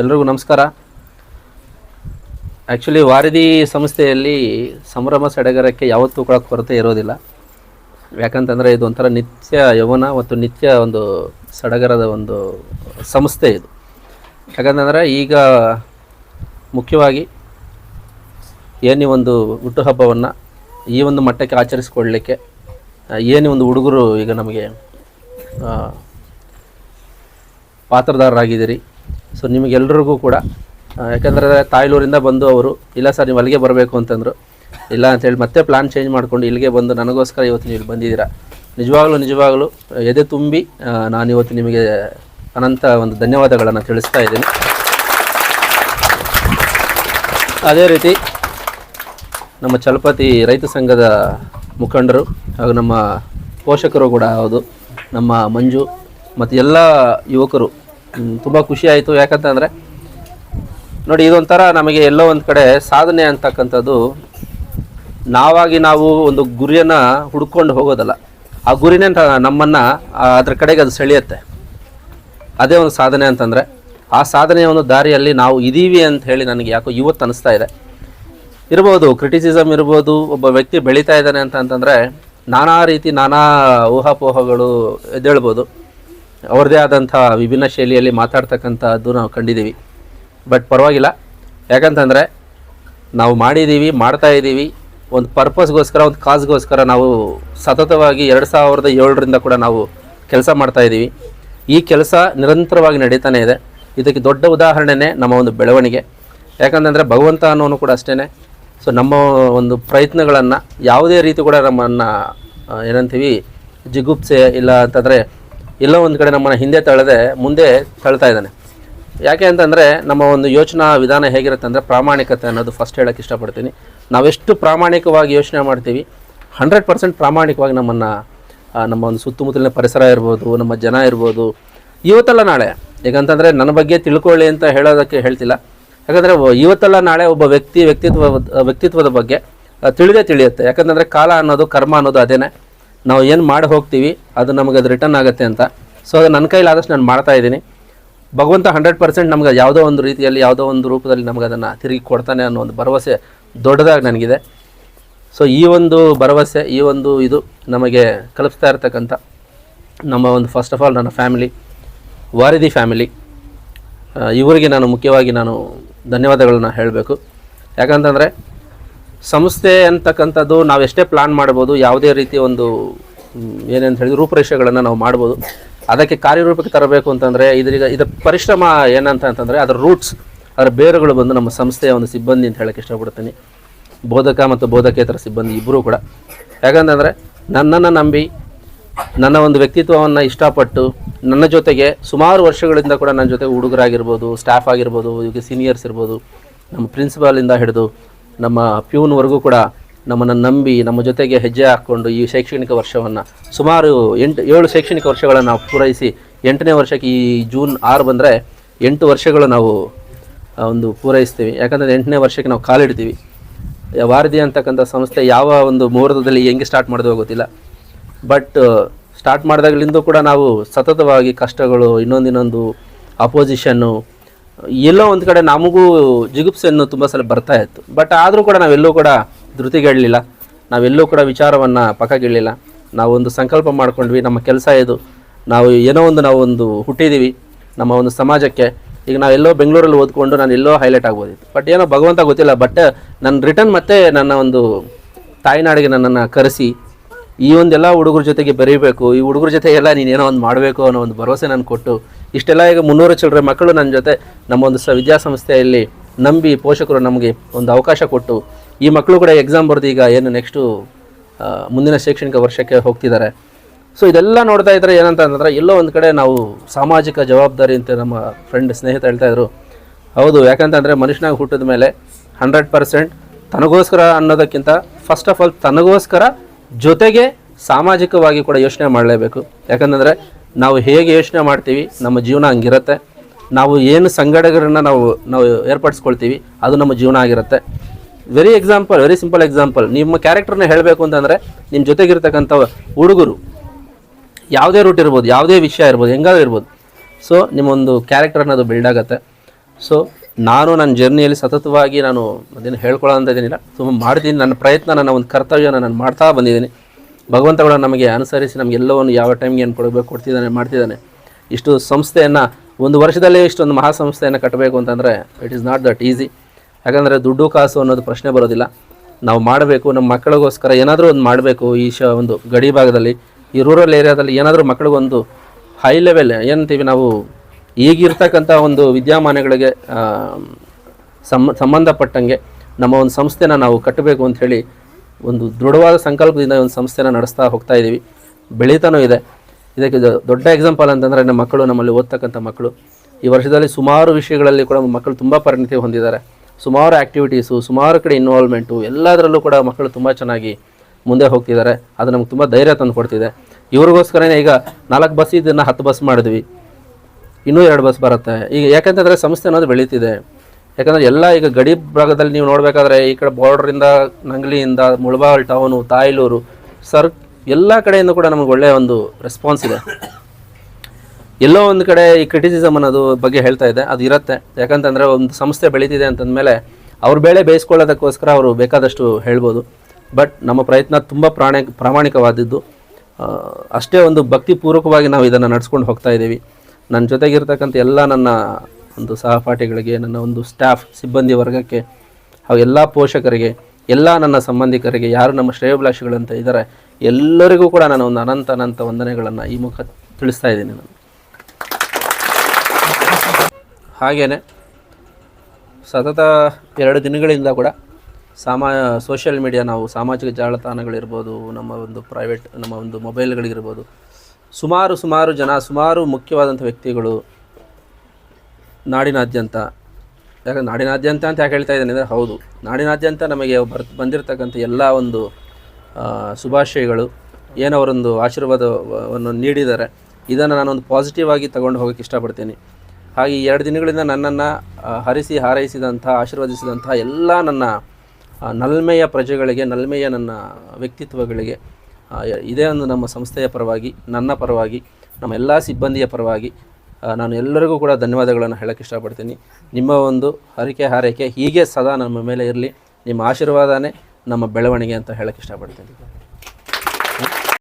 ಎಲ್ರಿಗೂ ನಮಸ್ಕಾರ. ಆ್ಯಕ್ಚುಲಿ ವಾರದಿ ಸಂಸ್ಥೆಯಲ್ಲಿ ಸಂಭ್ರಮ ಸಡಗರಕ್ಕೆ ಯಾವತ್ತೂ ಕೂಡ ಕೊರತೆ ಇರೋದಿಲ್ಲ. ಯಾಕಂತಂದರೆ ಇದು ಒಂಥರ ನಿತ್ಯ ಯೌವನ ಮತ್ತು ನಿತ್ಯ ಒಂದು ಸಡಗರದ ಒಂದು ಸಂಸ್ಥೆ ಇದು. ಯಾಕಂತಂದರೆ ಈಗ ಮುಖ್ಯವಾಗಿ ಏನೇ ಒಂದು ಹುಟ್ಟುಹಬ್ಬವನ್ನು ಈ ಒಂದು ಮಟ್ಟಕ್ಕೆ ಆಚರಿಸ್ಕೊಳ್ಳಲಿಕ್ಕೆ ಏನೇ ಒಂದು ಹುಡುಗರು ಈಗ ನಮಗೆ ಪಾತ್ರದಾರರಾಗಿದ್ದೀರಿ ಸೊ ನಿಮಗೆಲ್ರಿಗೂ ಕೂಡ ಯಾಕಂದರೆ ತಾಯ್ಲೂರಿಂದ ಬಂದು ಅವರು, ಇಲ್ಲ ಸರ್, ನೀವು ಅಲ್ಲಿಗೆ ಬರಬೇಕು ಅಂತಂದರು, ಇಲ್ಲ ಅಂತೇಳಿ ಮತ್ತೆ ಪ್ಲ್ಯಾನ್ ಚೇಂಜ್ ಮಾಡಿಕೊಂಡು ಇಲ್ಲಿಗೆ ಬಂದು ನನಗೋಸ್ಕರ ಇವತ್ತು ನೀವು ಬಂದಿದ್ದೀರಾ. ನಿಜವಾಗ್ಲೂ ನಿಜವಾಗ್ಲೂ, ಎದೆ ತುಂಬಿ ನಾನು ಇವತ್ತು ನಿಮಗೆ ಅನಂತ ಒಂದು ಧನ್ಯವಾದಗಳನ್ನು ತಿಳಿಸ್ತಾ ಇದ್ದೀನಿ. ಅದೇ ರೀತಿ, ನಮ್ಮ ಚಲಪತಿ ರೈತ ಸಂಘದ ಮುಖಂಡರು ಹಾಗೂ ನಮ್ಮ ಪೋಷಕರು ಕೂಡ ಹೌದು, ನಮ್ಮ ಮಂಜು, ಮತ್ತು ಎಲ್ಲ ಯುವಕರು ತುಂಬ ಖುಷಿ ಆಯಿತು. ಯಾಕಂತಂದರೆ ನೋಡಿ, ಇದೊಂಥರ ನಮಗೆ ಎಲ್ಲೋ ಒಂದು ಕಡೆ ಸಾಧನೆ ಅಂತಕ್ಕಂಥದ್ದು. ನಾವಾಗಿ ನಾವು ಒಂದು ಗುರಿಯನ್ನು ಹುಡ್ಕೊಂಡು ಹೋಗೋದಲ್ಲ. ಆ ಗುರಿನೇ ನಮ್ಮನ್ನು ಅದ್ರ ಕಡೆಗೆ ಅದು ಸೆಳೆಯುತ್ತೆ. ಅದೇ ಒಂದು ಸಾಧನೆ ಅಂತಂದರೆ, ಆ ಸಾಧನೆಯ ಒಂದು ದಾರಿಯಲ್ಲಿ ನಾವು ಇದ್ದೀವಿ ಅಂತ ಹೇಳಿ ನನಗೆ ಯಾಕೋ ಇವತ್ತು ಅನಿಸ್ತಾ ಇದೆ. ಇರ್ಬೋದು ಕ್ರಿಟಿಸಿಸಮ್ ಇರ್ಬೋದು, ಒಬ್ಬ ವ್ಯಕ್ತಿ ಬೆಳೀತಾ ಇದ್ದಾನೆ ಅಂತ ಅಂತಂದರೆ, ನಾನಾ ರೀತಿ ನಾನಾ ಊಹಾಪೋಹಗಳು ಎದ್ದೇಳ್ಬೋದು. ಅವ್ರದ್ದೇ ಆದಂಥ ವಿಭಿನ್ನ ಶೈಲಿಯಲ್ಲಿ ಮಾತಾಡ್ತಕ್ಕಂಥದ್ದು ನಾವು ಕಂಡಿದ್ದೀವಿ. ಬಟ್ ಪರವಾಗಿಲ್ಲ. ಯಾಕಂತಂದರೆ ನಾವು ಮಾಡಿದ್ದೀವಿ, ಮಾಡ್ತಾ ಇದ್ದೀವಿ. ಒಂದು ಪರ್ಪಸ್ಗೋಸ್ಕರ, ಒಂದು ಕಾಸ್ಗೋಸ್ಕರ ನಾವು ಸತತವಾಗಿ ಎರಡು ಸಾವಿರದ ಏಳರಿಂದ ಕೂಡ ನಾವು ಕೆಲಸ ಮಾಡ್ತಾ ಇದ್ದೀವಿ. ಈ ಕೆಲಸ ನಿರಂತರವಾಗಿ ನಡೀತಾನೆ ಇದೆ. ಇದಕ್ಕೆ ದೊಡ್ಡ ಉದಾಹರಣೆನೇ ನಮ್ಮ ಒಂದು ಬೆಳವಣಿಗೆ. ಯಾಕಂತಂದರೆ ಭಗವಂತ ಅನ್ನೋನು ಕೂಡ ಅಷ್ಟೇ ಸೊ ನಮ್ಮ ಒಂದು ಪ್ರಯತ್ನಗಳನ್ನು ಯಾವುದೇ ರೀತಿ ಕೂಡ ನಮ್ಮನ್ನು ಏನಂತೀವಿ, ಜಿಗುಪ್ಸೆ ಇಲ್ಲ ಅಂತಂದರೆ ಎಲ್ಲೋ ಒಂದು ಕಡೆ ನಮ್ಮನ್ನು ಹಿಂದೆ ತಳ್ಳದೆ ಮುಂದೆ ತಳ್ತಾ ಇದ್ದಾನೆ. ಯಾಕೆ ಅಂತಂದರೆ ನಮ್ಮ ಒಂದು ಯೋಚನಾ ವಿಧಾನ ಹೇಗಿರುತ್ತೆ ಅಂದರೆ ಪ್ರಾಮಾಣಿಕತೆ ಅನ್ನೋದು ಫಸ್ಟ್ ಹೇಳೋಕ್ಕೆ ಇಷ್ಟಪಡ್ತೀನಿ. ನಾವೆಷ್ಟು ಪ್ರಾಮಾಣಿಕವಾಗಿ ಯೋಚನೆ ಮಾಡ್ತೀವಿ ಹಂಡ್ರೆಡ್ ಪರ್ಸೆಂಟ್ ಪ್ರಾಮಾಣಿಕವಾಗಿ ನಮ್ಮನ್ನು ನಮ್ಮ ಒಂದು ಸುತ್ತಮುತ್ತಲಿನ ಪರಿಸರ ಇರ್ಬೋದು, ನಮ್ಮ ಜನ ಇರ್ಬೋದು, ಇವತ್ತಲ್ಲ ನಾಳೆ. ಯಾಕಂತಂದರೆ ನನ್ನ ಬಗ್ಗೆ ತಿಳ್ಕೊಳ್ಳಿ ಅಂತ ಹೇಳೋದಕ್ಕೆ ಹೇಳ್ತಿಲ್ಲ. ಯಾಕಂದರೆ ಇವತ್ತಲ್ಲ ನಾಳೆ ಒಬ್ಬ ವ್ಯಕ್ತಿ ವ್ಯಕ್ತಿತ್ವ, ವ್ಯಕ್ತಿತ್ವದ ಬಗ್ಗೆ ತಿಳಿದೇ ತಿಳಿಯುತ್ತೆ. ಯಾಕಂತಂದರೆ ಕಾಲ ಅನ್ನೋದು, ಕರ್ಮ ಅನ್ನೋದು ಅದೇನೆ. ನಾವು ಏನು ಮಾಡಿ ಹೋಗ್ತೀವಿ, ಅದು ನಮಗೆ ಅದು ರಿಟರ್ನ್ ಆಗುತ್ತೆ ಅಂತ. ಸೊ ಅದು ನನ್ನ ಕೈಲಾದಷ್ಟು ನಾನು ಮಾಡ್ತಾ ಇದ್ದೀನಿ. ಭಗವಂತ ಹಂಡ್ರೆಡ್ ಪರ್ಸೆಂಟ್ ನಮ್ಗೆ ಯಾವುದೋ ಒಂದು ರೀತಿಯಲ್ಲಿ, ಯಾವುದೋ ಒಂದು ರೂಪದಲ್ಲಿ ನಮ್ಗೆ ಅದನ್ನು ತಿರುಗಿ ಕೊಡ್ತಾನೆ ಅನ್ನೋ ಒಂದು ಭರವಸೆ ದೊಡ್ಡದಾಗಿ ನನಗಿದೆ. ಸೊ ಈ ಒಂದು ಭರವಸೆ, ಈ ಒಂದು ಇದು ನಮಗೆ ಕಲಿಸ್ತಾ ಇರ್ತಕ್ಕಂಥ ನಮ್ಮ ಒಂದು ಫಸ್ಟ್ ಆಫ್ ಆಲ್ ನನ್ನ ಫ್ಯಾಮಿಲಿ ವಾರಿದಿ ಫ್ಯಾಮಿಲಿ ಇವರಿಗೆ ನಾನು ಮುಖ್ಯವಾಗಿ ನಾನು ಧನ್ಯವಾದಗಳನ್ನ ಹೇಳಬೇಕು. ಯಾಕಂತಂದರೆ ಸಂಸ್ಥೆ ಅಂತಕ್ಕಂಥದ್ದು ನಾವು ಎಷ್ಟೇ ಪ್ಲಾನ್ ಮಾಡ್ಬೋದು, ಯಾವುದೇ ರೀತಿ ಒಂದು ಏನಂತ ಹೇಳಿದ್ರು ರೂಪರೇಷೆಗಳನ್ನು ನಾವು ಮಾಡ್ಬೋದು. ಅದಕ್ಕೆ ಕಾರ್ಯರೂಪಕ್ಕೆ ತರಬೇಕು ಅಂತಂದರೆ, ಇದರೀಗ ಇದರ ಪರಿಶ್ರಮ ಏನಂತ ಅಂತಂದರೆ, ಅದರ ರೂಟ್ಸ್ ಅದರ ಬೇರುಗಳು ಬಂದು ನಮ್ಮ ಸಂಸ್ಥೆಯ ಒಂದು ಸಿಬ್ಬಂದಿ ಅಂತ ಹೇಳೋಕ್ಕೆ ಇಷ್ಟಪಡ್ತೀನಿ. ಬೋಧಕ ಮತ್ತು ಬೋಧಕೇತರ ಸಿಬ್ಬಂದಿ ಇಬ್ಬರೂ ಕೂಡ. ಯಾಕಂತಂದರೆ, ನನ್ನನ್ನು ನಂಬಿ, ನನ್ನ ಒಂದು ವ್ಯಕ್ತಿತ್ವವನ್ನು ಇಷ್ಟಪಟ್ಟು, ನನ್ನ ಜೊತೆಗೆ ಸುಮಾರು ವರ್ಷಗಳಿಂದ ಕೂಡ ನನ್ನ ಜೊತೆ ಹುಡುಗರಾಗಿರ್ಬೋದು ಸ್ಟಾಫ್ ಆಗಿರ್ಬೋದು ಇವಾಗ ಸೀನಿಯರ್ಸ್ ಇರ್ಬೋದು, ನಮ್ಮ ಪ್ರಿನ್ಸಿಪಾಲಿಂದ ಹಿಡಿದು ನಮ್ಮ ಪ್ಯೂನ್ವರೆಗೂ ಕೂಡ ನಮ್ಮನ್ನು ನಂಬಿ, ನಮ್ಮ ಜೊತೆಗೆ ಹೆಜ್ಜೆ ಹಾಕ್ಕೊಂಡು ಈ ಶೈಕ್ಷಣಿಕ ವರ್ಷವನ್ನು ಸುಮಾರು ಎಂಟು, ಏಳು ಶೈಕ್ಷಣಿಕ ವರ್ಷಗಳನ್ನು ನಾವು ಪೂರೈಸಿ, ಎಂಟನೇ ವರ್ಷಕ್ಕೆ ಈ ಜೂನ್ ಆರು ಬಂದರೆ ಎಂಟು ವರ್ಷಗಳು ನಾವು ಒಂದು ಪೂರೈಸ್ತೀವಿ. ಯಾಕಂದರೆ ಎಂಟನೇ ವರ್ಷಕ್ಕೆ ನಾವು ಕಾಲಿಡ್ತೀವಿ. ವಾರದಿ ಅಂತಕ್ಕಂಥ ಸಂಸ್ಥೆ ಯಾವ ಒಂದು ಮುಹೂರ್ತದಲ್ಲಿ ಹೆಂಗೆ ಸ್ಟಾರ್ಟ್ ಮಾಡಿದೋ ಗೊತ್ತಿಲ್ಲ. ಬಟ್, ಸ್ಟಾರ್ಟ್ ಮಾಡಿದಾಗಲಿಂದ ಕೂಡ ನಾವು ಸತತವಾಗಿ ಕಷ್ಟಗಳು ಇನ್ನೊಂದಿನೊಂದು ಅಪೋಸಿಷನ್ನು ಎಲ್ಲೋ ಒಂದು ಕಡೆ ನಮಗೂ ಜಿಗುಪ್ಸೆಯನ್ನು ತುಂಬ ಸಲ ಬರ್ತಾ ಇತ್ತು. ಬಟ್ ಆದರೂ ಕೂಡ ನಾವೆಲ್ಲೂ ಕೂಡ ಧೃತಿಗೇಳಲಿಲ್ಲ ನಾವೆಲ್ಲೂ ಕೂಡ ವಿಚಾರವನ್ನು ಪಕ್ಕಗಿಡಲಿಲ್ಲ ನಾವೊಂದು ಸಂಕಲ್ಪ ಮಾಡ್ಕೊಂಡ್ವಿ, ನಮ್ಮ ಕೆಲಸ ಇದು. ನಾವು ಏನೋ ಒಂದು ನಾವು ಒಂದು ಹುಟ್ಟಿದ್ದೀವಿ ನಮ್ಮ ಒಂದು ಸಮಾಜಕ್ಕೆ. ಈಗ ನಾವೆಲ್ಲೋ ಬೆಂಗಳೂರಲ್ಲಿ ಓದ್ಕೊಂಡು ನಾನು ಎಲ್ಲೋ ಹೈಲೈಟ್ ಆಗ್ಬೋದಿತ್ತು. ಬಟ್ ಏನೋ ಭಗವಂತ ಗೊತ್ತಿಲ್ಲ. ಬಟ್ ನನ್ನ ರಿಟರ್ನ್ ಮತ್ತೆ ನನ್ನ ಒಂದು ತಾಯಿನಾಡಿಗೆ ನನ್ನನ್ನು ಕರೆಸಿ ಈ ಒಂದೆಲ್ಲ ಹುಡುಗರ ಜೊತೆಗೆ ಬರೀಬೇಕು, ಈ ಹುಡುಗರ ಜೊತೆ ಎಲ್ಲ ನೀನೇನೋ ಒಂದು ಮಾಡಬೇಕು ಅನ್ನೋ ಒಂದು ಭರವಸೆ ನಾನು ಕೊಟ್ಟು, ಇಷ್ಟೆಲ್ಲ ಈಗ ಮುನ್ನೂರು ಚಿಲ್ಲರೆ ಮಕ್ಕಳು ನನ್ನ ಜೊತೆ ನಮ್ಮ ಒಂದು ಸ ವಿದ್ಯಾಸಂಸ್ಥೆಯಲ್ಲಿ ನಂಬಿ ಪೋಷಕರು ನಮಗೆ ಒಂದು ಅವಕಾಶ ಕೊಟ್ಟು, ಈ ಮಕ್ಕಳು ಕೂಡ ಎಕ್ಸಾಮ್ ಬರೆದು ಈಗ ಏನು ನೆಕ್ಸ್ಟು ಮುಂದಿನ ಶೈಕ್ಷಣಿಕ ವರ್ಷಕ್ಕೆ ಹೋಗ್ತಿದ್ದಾರೆ ಸೊ ಇದೆಲ್ಲ ನೋಡ್ತಾ ಇದ್ದರೆ ಏನಂತ ಅಂತಂದರೆ ಎಲ್ಲೋ ಒಂದು ಕಡೆ ನಾವು ಸಾಮಾಜಿಕ ಜವಾಬ್ದಾರಿ ಅಂತ ನಮ್ಮ ಫ್ರೆಂಡ್ ಸ್ನೇಹಿತ ಹೇಳ್ತಾ ಇದ್ರು. ಹೌದು ಯಾಕಂತಂದರೆ ಮನುಷ್ಯನಾಗ ಹುಟ್ಟಿದ ಮೇಲೆ ಹಂಡ್ರೆಡ್ ಪರ್ಸೆಂಟ್ ತನಗೋಸ್ಕರ ಅನ್ನೋದಕ್ಕಿಂತ ಫಸ್ಟ್ ಆಫ್ ಆಲ್ ತನಗೋಸ್ಕರ ಜೊತೆಗೆ ಸಾಮಾಜಿಕವಾಗಿ ಕೂಡ ಯೋಚನೆ ಮಾಡಲೇಬೇಕು. ಯಾಕಂತಂದರೆ ನಾವು ಹೇಗೆ ಯೋಚನೆ ಮಾಡ್ತೀವಿ, ನಮ್ಮ ಜೀವನ ಹಂಗಿರುತ್ತೆ. ನಾವು ಏನು ಸಂಗಡಗರನ್ನು ನಾವು ನಾವು ಏರ್ಪಡಿಸ್ಕೊಳ್ತೀವಿ, ಅದು ನಮ್ಮ ಜೀವನ ಆಗಿರುತ್ತೆ. Very example very simple example ನಿಮ್ಮ ಕ್ಯಾರೆಕ್ಟರ್ನ ಹೇಳಬೇಕು ಅಂತಂದರೆ, ನಿಮ್ಮ ಜೊತೆಗಿರ್ತಕ್ಕಂಥ ಹುಡುಗರು, ಯಾವುದೇ ರೂಟ್ ಇರ್ಬೋದು, ಯಾವುದೇ ವಿಷಯ ಇರ್ಬೋದು, ಹೆಂಗಾದ್ರೂ ಇರ್ಬೋದು. ಸೊ ನಿಮ್ಮೊಂದು ಕ್ಯಾರೆಕ್ಟರ್ ಅನ್ನೋದು ಬಿಲ್ಡ್ ಆಗುತ್ತೆ. ಸೊ ನಾನು ನನ್ನ ಜರ್ನಿಯಲ್ಲಿ ಸತತವಾಗಿ ನಾನು ಅದೇನು ಹೇಳ್ಕೊಳ್ಳೋ ಅಂತ ಇದೇನಿಲ್ಲ. ತುಂಬ ಮಾಡ್ತೀನಿ. ನನ್ನ ಪ್ರಯತ್ನ, ನನ್ನ ಒಂದು ಕರ್ತವ್ಯನ ನಾನು ಮಾಡ್ತಾ ಬಂದಿದ್ದೀನಿ. ಭಗವಂತ ಕೂಡ ನಮಗೆ ಅನುಸರಿಸಿ ನಮಗೆ ಎಲ್ಲವನ್ನು ಯಾವ ಟೈಮ್ಗೆ ಏನು ಕೊಡಬೇಕು, ಕೊಡ್ತಿದ್ದಾನೆ, ಮಾಡ್ತಿದ್ದಾನೆ. ಇಷ್ಟು ಸಂಸ್ಥೆಯನ್ನು, ಒಂದು ವರ್ಷದಲ್ಲೇ ಇಷ್ಟೊಂದು ಮಹಾಸಂಸ್ಥೆಯನ್ನು ಕಟ್ಟಬೇಕು ಅಂತಂದರೆ it is not that easy ಯಾಕಂದರೆ ದುಡ್ಡು, ಕಾಸು ಅನ್ನೋದು ಪ್ರಶ್ನೆ ಬರೋದಿಲ್ಲ. ನಾವು ಮಾಡಬೇಕು, ನಮ್ಮ ಮಕ್ಕಳಿಗೋಸ್ಕರ ಏನಾದರೂ ಒಂದು ಮಾಡಬೇಕು ಈ ಶ, ಒಂದು ಗಡಿ ಭಾಗದಲ್ಲಿ. ಈ ರೂರಲ್ ಏರಿಯಾದಲ್ಲಿ ಏನಾದರೂ ಮಕ್ಕಳಿಗೊಂದು ಹೈ ಲೆವೆಲ್ ಏನಂತೀವಿ ನಾವು? ಈಗಿರ್ತಕ್ಕಂಥ ಒಂದು ವಿದ್ಯಮಾನಗಳಿಗೆ ಸಂ, ಸಂಬಂಧಪಟ್ಟಂಗೆ ನಮ್ಮ ಒಂದು ಸಂಸ್ಥೆನ ನಾವು ಕಟ್ಟಬೇಕು ಅಂತ ಹೇಳಿ ಒಂದು ದೃಢವಾದ ಸಂಕಲ್ಪದಿಂದ ಒಂದು ಸಂಸ್ಥೆನ ನಡೆಸ್ತಾ ಹೋಗ್ತಾ ಇದ್ದೀವಿ ಬೆಳೀತಾನೂ ಇದೆ. ಇದಕ್ಕೆ ಇದು ದೊಡ್ಡ ಎಕ್ಸಾಂಪಲ್ ಅಂತಂದರೆ ನಮ್ಮ ಮಕ್ಕಳು, ನಮ್ಮಲ್ಲಿ ಓದ್ತಕ್ಕಂಥ ಮಕ್ಕಳು. ಈ ವರ್ಷದಲ್ಲಿ ಸುಮಾರು ವಿಷಯಗಳಲ್ಲಿ ಕೂಡ ಮಕ್ಕಳು ತುಂಬ ಪರಿಣಿತಿ ಹೊಂದಿದ್ದಾರೆ. ಸುಮಾರು ಆ್ಯಕ್ಟಿವಿಟೀಸು ಸುಮಾರು ಕಡೆ ಇನ್ವಾಲ್ವ್ಮೆಂಟು ಎಲ್ಲದರಲ್ಲೂ ಕೂಡ ಮಕ್ಕಳು ತುಂಬ ಚೆನ್ನಾಗಿ ಮುಂದೆ ಹೋಗ್ತಿದ್ದಾರೆ. ಅದು ನಮ್ಗೆ ತುಂಬ ಧೈರ್ಯ ತಂದು ಕೊಡ್ತಿದೆ. ಇವ್ರಿಗೋಸ್ಕರನೇ ಈಗ ನಾಲ್ಕು ಬಸ್ ಇದನ್ನು ಹತ್ತು ಬಸ್ ಮಾಡಿದ್ವಿ. ಇನ್ನೂ ಎರಡು ಬಸ್ ಬರುತ್ತೆ. ಈಗ ಯಾಕಂತಂದರೆ ಸಂಸ್ಥೆ ಅನ್ನೋದು ಬೆಳೀತಿದೆ. ಯಾಕಂದರೆ ಎಲ್ಲ ಈಗ ಗಡಿ ಭಾಗದಲ್ಲಿ ನೀವು ನೋಡಬೇಕಾದ್ರೆ ಈ ಕಡೆ ಬಾರ್ಡ್ರಿಂದ ನಂಗ್ಲಿಯಿಂದ ಮುಳಬಾಲ್ ಟೌನು ತಾಯ್ಲೂರು, ಸರ್, ಎಲ್ಲ ಕಡೆಯಿಂದ ಕೂಡ ನಮಗೆ ಒಳ್ಳೆಯ ಒಂದು ರೆಸ್ಪಾನ್ಸ್ ಇದೆ. ಎಲ್ಲೋ ಒಂದು ಕಡೆ ಈ ಕ್ರಿಟಿಸಿಸಮ್ ಅನ್ನೋದು ಬಗ್ಗೆ ಹೇಳ್ತಾ ಇದೆ. ಅದು ಇರುತ್ತೆ. ಯಾಕಂತಂದರೆ ಒಂದು ಸಂಸ್ಥೆ ಬೆಳೀತಿದೆ ಅಂತಂದಮೇಲೆ ಅವ್ರ ಬೇಳೆ ಬೇಯಿಸ್ಕೊಳ್ಳೋದಕ್ಕೋಸ್ಕರ ಅವರು ಬೇಕಾದಷ್ಟು ಹೇಳ್ಬೋದು. ಬಟ್ ನಮ್ಮ ಪ್ರಯತ್ನ ತುಂಬ ಪ್ರಾಣಿ, ಪ್ರಾಮಾಣಿಕವಾದದ್ದು. ಅಷ್ಟೇ ಒಂದು ಭಕ್ತಿಪೂರ್ವಕವಾಗಿ ನಾವು ಇದನ್ನು ನಡೆಸ್ಕೊಂಡು ಹೋಗ್ತಾ ಇದ್ದೀವಿ. ನನ್ನ ಜೊತೆಗಿರ್ತಕ್ಕಂಥ ಎಲ್ಲ ನನ್ನ ಒಂದು ಸಹಪಾಠಿಗಳಿಗೆ, ನನ್ನ ಒಂದು ಸ್ಟಾಫ್ ಸಿಬ್ಬಂದಿ ವರ್ಗಕ್ಕೆ, ಹಾಗೂ ಎಲ್ಲ ಪೋಷಕರಿಗೆ, ಎಲ್ಲ ನನ್ನ ಸಂಬಂಧಿಕರಿಗೆ, ಯಾರು ನಮ್ಮ ಶ್ರೇಯಭಿಲಾಷಿಗಳಂತ ಇದ್ದಾರೆ, ಎಲ್ಲರಿಗೂ ಕೂಡ ನಾನು ಒಂದು ಅನಂತ ಅನಂತ ವಂದನೆಗಳನ್ನು ಈ ಮುಖ ತಿಳಿಸ್ತಾ ಇದ್ದೀನಿ ನಾನು. ಹಾಗೆಯೇ ಸತತ ಎರಡು ದಿನಗಳಿಂದ ಕೂಡ ಸಾಮಾ ಸೋಷಿಯಲ್ ಮೀಡಿಯಾ ನಾವು ಸಾಮಾಜಿಕ ಜಾಲತಾಣಗಳಿರ್ಬೋದು, ನಮ್ಮ ಒಂದು ಪ್ರೈವೇಟ್ ನಮ್ಮ ಒಂದು ಮೊಬೈಲ್ಗಳಿರ್ಬೋದು ಸುಮಾರು ಸುಮಾರು ಜನ, ಸುಮಾರು ಮುಖ್ಯವಾದಂಥ ವ್ಯಕ್ತಿಗಳು ನಾಡಿನಾದ್ಯಂತ. ಯಾಕಂದ್ರೆ ನಾಡಿನಾದ್ಯಂತ ಅಂತ ಯಾಕೆ ಹೇಳ್ತಾ ಇದ್ದೇನೆ ಅಂದರೆ ಹೌದು. ನಾಡಿನಾದ್ಯಂತ ನಮಗೆ ಬರ್, ಬಂದಿರತಕ್ಕಂಥ ಎಲ್ಲ ಒಂದು ಶುಭಾಶಯಗಳು. ಏನವರೊಂದು ಆಶೀರ್ವಾದವನ್ನು ನೀಡಿದ್ದಾರೆ. ಇದನ್ನು ನಾನೊಂದು ಪಾಸಿಟಿವ್ ಆಗಿ ತಗೊಂಡು ಹೋಗೋಕ್ಕೆ ಇಷ್ಟಪಡ್ತೀನಿ. ಹಾಗೆ ಎರಡು ದಿನಗಳಿಂದ ನನ್ನನ್ನು ಹರಿಸಿ ಹಾರೈಸಿದಂಥ, ಆಶೀರ್ವದಿಸಿದಂಥ ಎಲ್ಲ ನನ್ನ ನಲ್ಮೆಯ ಪ್ರಜೆಗಳಿಗೆ, ನಲ್ಮೆಯ ನನ್ನ ವ್ಯಕ್ತಿತ್ವಗಳಿಗೆ ಇದೇ ಒಂದು ನಮ್ಮ ಸಂಸ್ಥೆಯ ಪರವಾಗಿ, ನನ್ನ ಪರವಾಗಿ, ನಮ್ಮ ಎಲ್ಲ ಸಿಬ್ಬಂದಿಯ ಪರವಾಗಿ ನಾನು ಎಲ್ಲರಿಗೂ ಕೂಡ ಧನ್ಯವಾದಗಳನ್ನು ಹೇಳೋಕ್ಕೆ ಇಷ್ಟಪಡ್ತೀನಿ. ನಿಮ್ಮ ಒಂದು ಹರಿಕೆ ಹಾರೈಕೆ ಹೀಗೆ ಸದಾ ನಮ್ಮ ಮೇಲೆ ಇರಲಿ. ನಿಮ್ಮ ಆಶೀರ್ವಾದನೇ ನಮ್ಮ ಬೆಳವಣಿಗೆ ಅಂತ ಹೇಳೋಕ್ಕೆ ಇಷ್ಟಪಡ್ತೀನಿ.